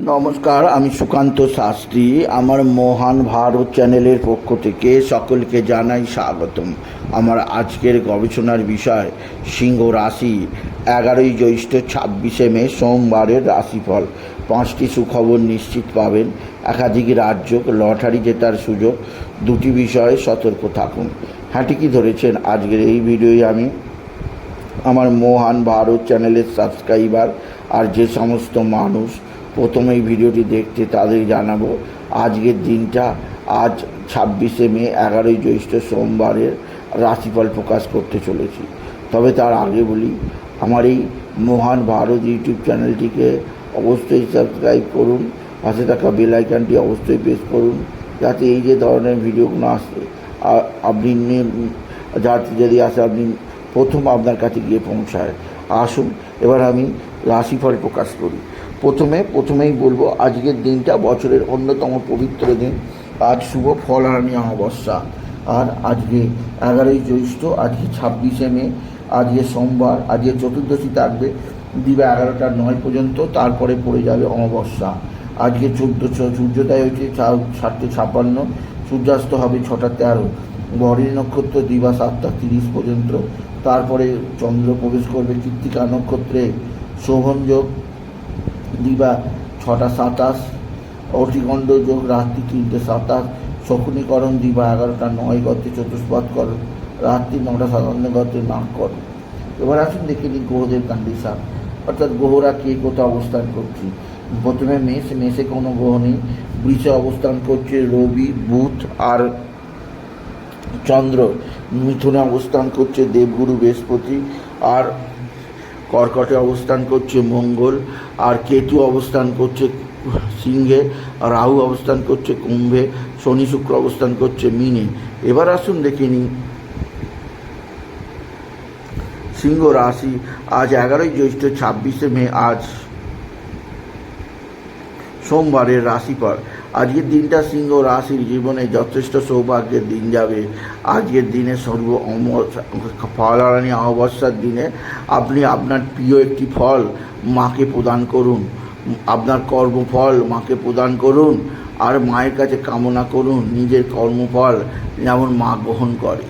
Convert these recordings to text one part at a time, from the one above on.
নমস্কার, আমি সুকান্ত শাস্ত্রী। আমার মহান ভারত চ্যানেলের পক্ষ থেকে সকলকে জানাই স্বাগতম। আমার আজকের গবেষণার বিষয়, সিংহ রাশি। এগারোই জ্যৈষ্ঠ ছাব্বিশে মে, সোমবারের রাশিফল। পাঁচটি সুখবর নিশ্চিত পাবেন। একাধিক রাজ্য, লটারি জেতার সুযোগ। দুটি বিষয়ে সতর্ক থাকুন। হ্যাঁ ঠিকই ধরেছেন, আজকের এই ভিডিওয় আমি আমার মহান ভারত চ্যানেলের সাবস্ক্রাইবার আর যে সমস্ত মানুষ প্রথমে এই ভিডিওটি দেখতে তাদের জানাব। আজকের দিনটা আজ ছাব্বিশে মে, এগারোই জ্যৈষ্ঠ সোমবারের রাশিফল প্রকাশ করতে চলেছি। তবে তার আগে বলি, আমার এই মহান ভারত ইউটিউব চ্যানেলটিকে অবশ্যই সাবস্ক্রাইব করুন, পাশে থাকা বেল অবশ্যই প্রেস করুন, যাতে এই যে ধরনের ভিডিওগুলো আসে আপনি যাতে যদি আসে, আপনি প্রথম আপনার কাছে গিয়ে পৌঁছায়। আসুন, এবার আমি রাশিফল প্রকাশ করি। প্রথমে, প্রথমেই বলব, আজকের দিনটা বছরের অন্যতম পবিত্র দিন। আজ শুভ ফলহানি অমাবস্যা। আর আজকে এগারোই জ্যৈষ্ঠ, আজকে ছাব্বিশে মে, আজকে সোমবার, আজকে চতুর্দশী থাকবে, দিবা এগারোটা নয় পর্যন্ত, তারপরে পড়ে যাবে অমাবস্যা। আজকে চোদ্দোশো সূর্যোদয় হয়েছে সাতটে ছাপ্পান্ন, সূর্যাস্ত হবে ছটা তেরো। বরের নক্ষত্র দিবা সাতটা তিরিশ পর্যন্ত, তারপরে চন্দ্র প্রবেশ করবে কৃত্তিকা নক্ষত্রে। শোভন যোগ দিবা, ছটা, সাতাশ। অটিকণ্ড যোগ, রাত্রি তিনটে, সাতাশ। শকুনিকরণ দিবা, এগারোটা, নয় গতে, চতুষ্পদ করণ রাত্রি নটা, সাতান্ন গতে নাক করণ এবার আসুন দেখে নিই গ্রহদের কন্ডিশন। অর্থাৎ গ্রহরা কে কোথাও অবস্থান করছে? প্রথমে মেষ, মেষে কোনো গ্রহ নেই। বৃষে অবস্থান করছে রবি, বুধ আর চন্দ্র। মিথুনে অবস্থান করছে দেবগুরু, বৃহস্পতি আর কর্কটে অবস্থান করছে মঙ্গল, আর কেতু অবস্থান করছে সিংহে রাহু অবস্থান করছে কুম্ভে, শনি শুক্র অবস্থান করছে মিনে। এবার আসুন দেখে নিই। সিংহ রাশি, আজ এগারোই জ্যৈষ্ঠ, ছাব্বিশে মে, আজ সোমবারের রাশিফল। আজকের দিনটা সিংহ রাশির জীবনে যথেষ্ট সৌভাগ্যের দিন যাবে। আজকের দিনে সর্ব ফলারানি অমাবস্যার দিনে আপনি আপনার প্রিয় একটি ফল মাকে প্রদান করুন। আপনার কর্মফল মাকে প্রদান করুন আর মায়ের কাছে কামনা করুন নিজের কর্মফল যেমন মা গ্রহণ করে।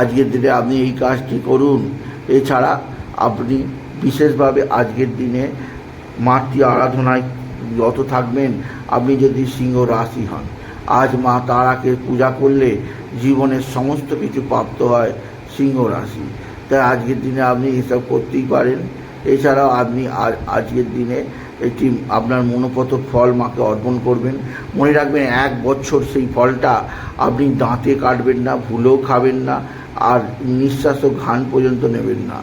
আজকের দিনে আপনি এই কাজটি করুন। এছাড়া আপনি বিশেষভাবে আজকের দিনে মাতৃ আরাধনায় যত থাকবেন আপনি যদি সিংহ রাশি হন, আজ মা তারাকে পূজা করলে জীবনের সমস্ত কিছু প্রাপ্ত হয় সিংহ রাশি। তাই আজকের দিনে আপনি এসব করতেই পারেন। এছাড়াও আপনি আজ, আজকের দিনে একটি আপনার মনোপত ফল মাকে অর্পণ করবেন। মনে রাখবেন এক বছর সেই ফলটা আপনি দাঁতে কাটবেন না, ভুলেও খাবেন না, আর নিঃশ্বাস ও ঘান পর্যন্ত নেবেন না।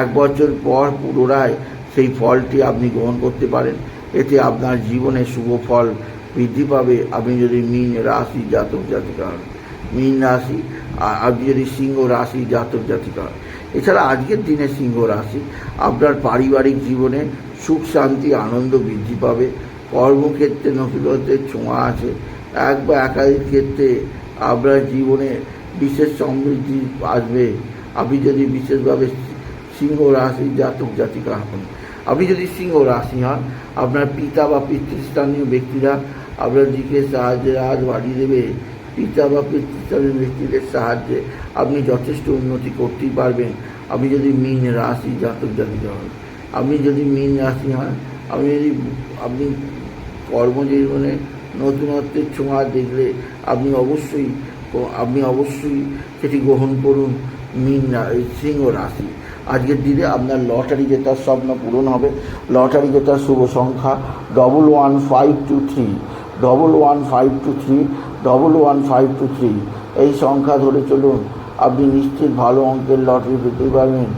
এক বছর পর পুনরায় সেই ফলটি আপনি গ্রহণ করতে পারেন। এতে আপনার জীবনে শুভ ফল বৃদ্ধি পাবে। আপনি যদি মীন রাশি জাতক জাতিকা হন মীন রাশি আপনি যদি সিংহ রাশি জাতক জাতিকা হন এছাড়া আজকের দিনে সিংহ রাশি, আপনার পারিবারিক জীবনে সুখ, শান্তি, আনন্দ বৃদ্ধি পাবে। কর্মক্ষেত্রে নতুনত্বের ছোঁয়া আছে। এক বা একাধিক ক্ষেত্রে আপনার জীবনে বিশেষ সমৃদ্ধি আসবে। আপনি যদি বিশেষভাবে সিংহ রাশি জাতক জাতিকা হন আপনি যদি সিংহ রাশি হন, আপনার পিতা বা পিতৃস্থানীয় ব্যক্তিরা আপনার দিকে সাহায্যের হাত বাড়িয়ে দেবে। পিতা বা পিতৃস্থানীয় ব্যক্তিদের সাহায্যে আপনি যথেষ্ট উন্নতি করতেই পারবেন। আপনি যদি মীন রাশি জাতক জাতিকা হন, আপনি যদি মীন রাশি হন, আপনি যদি, আপনি কর্মজীবনে নতুনত্বের ছোঁয়া দেখলে আপনি অবশ্যই আপনি অবশ্যই সেটি গ্রহণ করুন মীন সিংহ রাশি। আজকের দিনে আপনার লটারি জেতার স্বপ্ন পূরণ হবে। লটারি জেতার শুভ সংখ্যা double one five two three double one five two three double one five two three এই সংখ্যা ধরে চলুন, আপনি নিশ্চিত ভালো অঙ্কের লটারি পেতে পারবেন।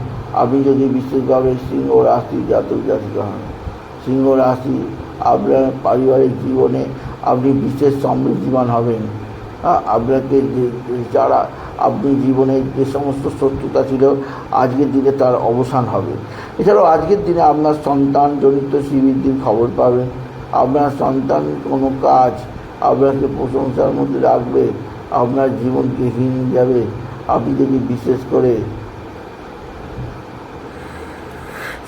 আপনি যদি বিশেষভাবে সিংহ রাশি জাতক জাতিকা হন, সিংহ রাশি আপনার পারিবারিক জীবনে আপনি বিশেষ সমৃদ্ধিমান হবেন। আপনাকে যারা আপনি জীবনে যে সমস্ত শত্রুতা ছিল, আজকের দিনে তার অবসান হবে। এছাড়াও আজকের দিনে আপনার সন্তানজনিত শ্রীবৃদ্ধির খবর পাবেন আপনার সন্তান কোনো কাজ আপনাকে প্রশংসার মধ্যে রাখবে, আপনার জীবনকে হীন যাবে আপনি যদি বিশেষ করে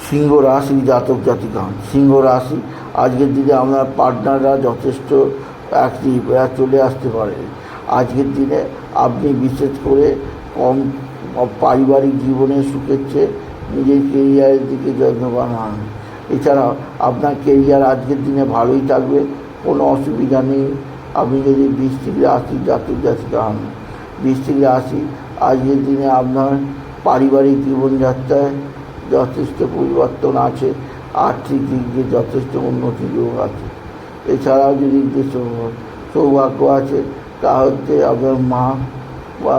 সিংহ রাশি জাতক জাতিকা সিংহ রাশি, আজকের দিনে আপনার পার্টনাররা যথেষ্ট অ্যাক্টিভ চলে আসতে পারে। আজকের দিনে আপনি বিশেষ করে কম পারিবারিক জীবনে সুখের চেয়ে নিজের কেরিয়ারের দিকে যত্নবান হন। এছাড়াও আপনার কেরিয়ার আজকের দিনে ভালোই থাকবে, কোনো অসুবিধা নেই। আপনি যদি বৃষ্টিক রাশি জাতক জাতিকা হন বৃষ্টিক রাশি আজকের দিনে আপনার পারিবারিক জীবনযাত্রায় যথেষ্ট পরিবর্তন আছে, আর্থিক দিক দিয়ে যথেষ্ট উন্নতি যোগ আছে। এছাড়াও যদি সৌভাগ্য আছে তা হচ্ছে আপনার মা বা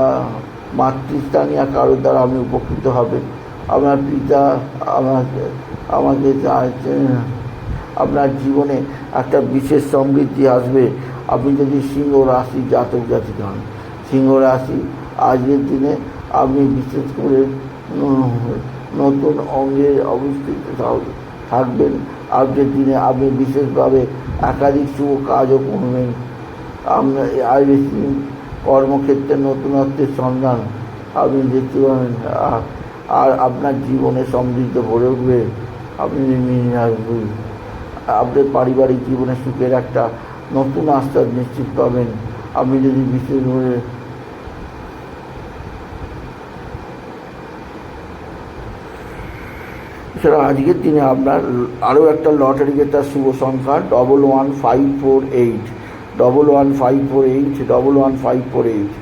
মাতৃস্থানীয় কারোর দ্বারা আপনি উপকৃত হবেন আপনার পিতা আমাকে আমাকে আপনার জীবনে একটা বিশেষ সমৃদ্ধি আসবে। আপনি যদি সিংহ রাশি জাতক জাতিক হন, সিংহ রাশি আজকের দিনে আপনি বিশেষ করে নতুন অঙ্গের অবস্থিত থাকবেন। আজকের দিনে আপনি বিশেষভাবে একাধিক শুভ কাজও করবেন। বেশি কর্মক্ষেত্রে নতুনত্বের সন্ধান আপনি দেখতে পাবেন। আর আপনার জীবনে সমৃদ্ধ ভরে উঠবে। আপনি রাখবেন আপনার পারিবারিক জীবনে সুখের একটা নতুন আস্থা নিশ্চিত পাবেন। আপনি যদি বিশেষভাবে এছাড়া আজকের দিনে আপনার আরও একটা লটারি জেতার শুভ সংখ্যা double one five four eight double one five four eight double one five four eight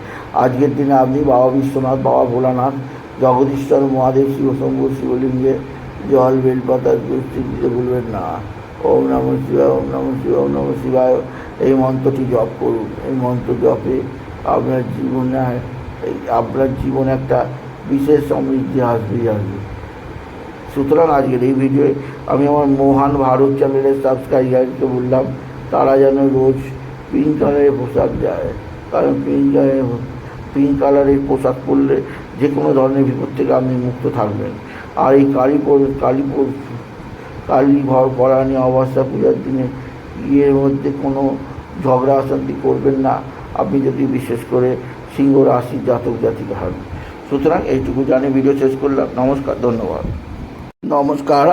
আজকের দিনে আপনি বাবা বিশ্বনাথ, বাবা ভোলানাথ, জগদীশ্বর, মহাদেব, শিবশম্ভু, শিবলিঙ্গে, জল, বেলপাতা দুষ্টি দিতে ভুলবেন না। ওম নম শিবায়, ওম নম শিবায়, ওম নম শিবায়। এই মন্ত্রটি জপ করুন। এই মন্ত্র জপে আপনার জীবনে আপনার জীবনে একটা বিশেষ সমৃদ্ধি আসবেই আসবে। সুতরাং আজকের এই ভিডিওয়ে আমি আমার মহান ভারত চ্যানেলের সাবস্ক্রাইবারকে বললাম, তারা যেন রোজ পিঙ্ক কালারের পোশাক যায়। কারণ পিঙ্ক কালারের পিঙ্ক কালারের পোশাক পরলে যে কোনো ধরনের বিপদ থেকে আপনি মুক্ত থাকবেন। আর এই কালী কালী কালী ঘর পরাণী অবস্থা পূজার দিনে ইয়ের মধ্যে কোনো ঝগড়া অশান্তি করবেন না। আপনি যদি বিশেষ করে সিংহ রাশি জাতক জাতিকা হন। সুতরাং এইটুকু জানে ভিডিও শেষ করলাম। নমস্কার, ধন্যবাদ। নমস্কার।